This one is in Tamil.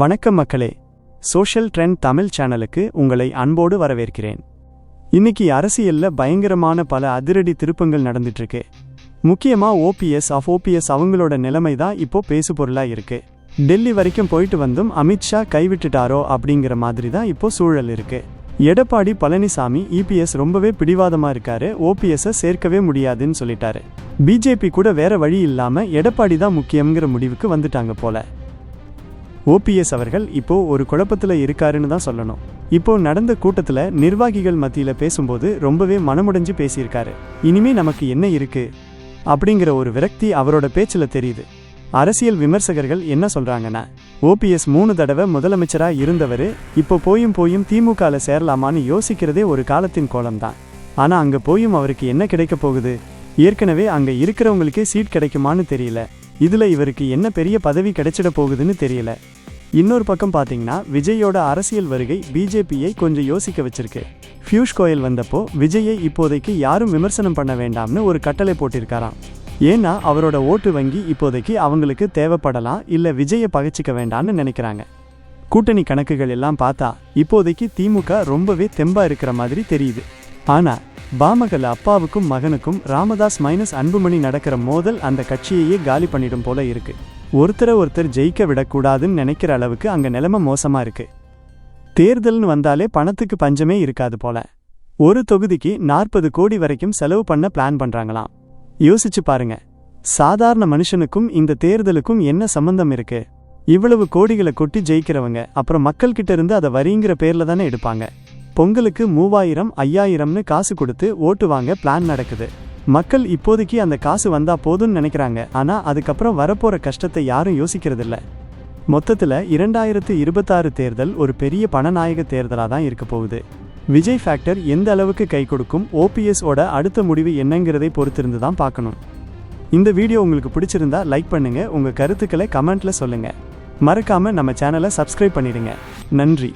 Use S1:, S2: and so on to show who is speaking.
S1: வணக்கம் மக்களே. சோஷியல் ட்ரெண்ட் தமிழ் சேனலுக்கு உங்களை அன்போடு வரவேற்கிறேன். இன்னைக்கு அரசியல்ல பயங்கரமான பல அதிரடி திருப்பங்கள் நடந்துட்டு இருக்கு முக்கியமா ஓபிஎஸ் ஆஃப் ஓபிஎஸ் அவங்களோட நிலைமை தான் இப்போ பேசுபொருளா இருக்கு. டெல்லி வரைக்கும் போயிட்டு வந்தும் அமித்ஷா கைவிட்டுட்டாரோ அப்படிங்கிற மாதிரி தான் இப்போ சூழல் இருக்கு. எடப்பாடி பழனிசாமி இபிஎஸ் ரொம்பவே பிடிவாதமா இருக்காரு ஓபிஎஸ்ஸை சேர்க்கவே முடியாதுன்னு சொல்லிட்டாரு. பிஜேபி கூட வேற வழி இல்லாம எடப்பாடி தான் முக்கியங்கிற முடிவுக்கு வந்துட்டாங்க போல. ஓபிஎஸ் அவர்கள் இப்போ ஒரு குழப்பத்தில் இருக்காருன்னு தான் சொல்லணும். இப்போ நடந்த கூட்டத்தில் நிர்வாகிகள் மத்தியில் பேசும்போது ரொம்பவே மனமுடைஞ்சு பேசியிருக்காரு. இனிமே நமக்கு என்ன இருக்கு? அப்படிங்கிற ஒரு விரக்தி அவரோட பேச்சில் தெரியுது. அரசியல் விமர்சகர்கள் என்ன சொல்றாங்கன்னா ஓபிஎஸ் மூணு தடவை முதலமைச்சரா இருந்தவர் இப்போ போயும் போயும் திமுகல சேரலாமான்னு யோசிக்கிறதே ஒரு காலத்தின் கோலம்தான் ஆனா அங்க போயும் அவருக்கு என்ன கிடைக்க போகுது? ஏற்கனவே அங்க இருக்கிறவங்களுக்கே சீட் கிடைக்குமான்னு தெரியல. இதில் இவருக்கு என்ன பெரிய பதவி கிடைச்சிட போகுதுன்னு தெரியல. இன்னொரு பக்கம் பார்த்தீங்கன்னா விஜயோட அரசியல் வருகை பிஜேபியை கொஞ்சம் யோசிக்க வச்சிருக்கு. பியூஷ் கோயல் வந்தப்போ விஜயை இப்போதைக்கு யாரும் விமர்சனம் பண்ண வேண்டாம்னு ஒரு கட்டளை போட்டிருக்காராம். ஏன்னா அவரோட ஓட்டு வங்கி இப்போதைக்கு அவங்களுக்கு தேவைப்படலாம் இல்லை விஜயை பகைச்சிக்க வேண்டாம்னு நினைக்கிறாங்க. கூட்டணி கணக்குகள் எல்லாம் பார்த்தா இப்போதைக்கு திமுக ரொம்பவே தெம்பா இருக்கிற மாதிரி தெரியுது. ஆனால் பாமகல் அப்பாவுக்கும் மகனுக்கும் ராமதாஸ் மைனஸ் அன்புமணி நடக்கிற மோதல் அந்த கட்சியையே காலி பண்ணிடும் போல இருக்கு. ஒருத்தரை ஒருத்தர் ஜெயிக்க விடக்கூடாதுன்னு நினைக்கிற அளவுக்கு அங்க நிலைமை மோசமா இருக்கு. தேர்தல்னு வந்தாலே பணத்துக்கு பஞ்சமே இருக்காது போல. ஒரு தொகுதிக்கு நாற்பது கோடி வரைக்கும் செலவு பண்ண பிளான் பண்றாங்களாம். யோசிச்சு பாருங்க. சாதாரண மனுஷனுக்கும் இந்த தேர்தலுக்கும் என்ன சம்பந்தம் இருக்கு? இவ்வளவு கோடிகளை கொட்டி ஜெயிக்கிறவங்க அப்புறம் மக்கள்கிட்ட இருந்து அதை வரிங்கிற பேர்ல தானே எடுப்பாங்க. பொங்கலுக்கு மூவாயிரம் ஐயாயிரம்னு காசு கொடுத்து ஓட்டு வாங்க பிளான் நடக்குது. மக்கள் இப்போதைக்கு அந்த காசு வந்தா போதும்னு நினைக்கிறாங்க. ஆனா அதுக்கப்புறம் வரப்போற கஷ்டத்தை யாரும் யோசிக்கிறதில்ல. மொத்தத்தில் இரண்டாயிரத்து இருபத்தாறு தேர்தல் ஒரு பெரிய பணநாயக தேர்தலாக தான் இருக்க போகுது. விஜய் ஃபேக்டர் எந்த அளவுக்கு கை கொடுக்கும் ஓபிஎஸோட அடுத்த முடிவு என்னங்கிறதை பொறுத்திருந்து தான் பார்க்கணும். இந்த வீடியோ உங்களுக்கு பிடிச்சிருந்தா லைக் பண்ணுங்க. உங்கள் கருத்துக்களை கமெண்ட்ல சொல்லுங்க. மறக்காம நம்ம சேனலை சப்ஸ்கிரைப் பண்ணிடுங்க. நன்றி.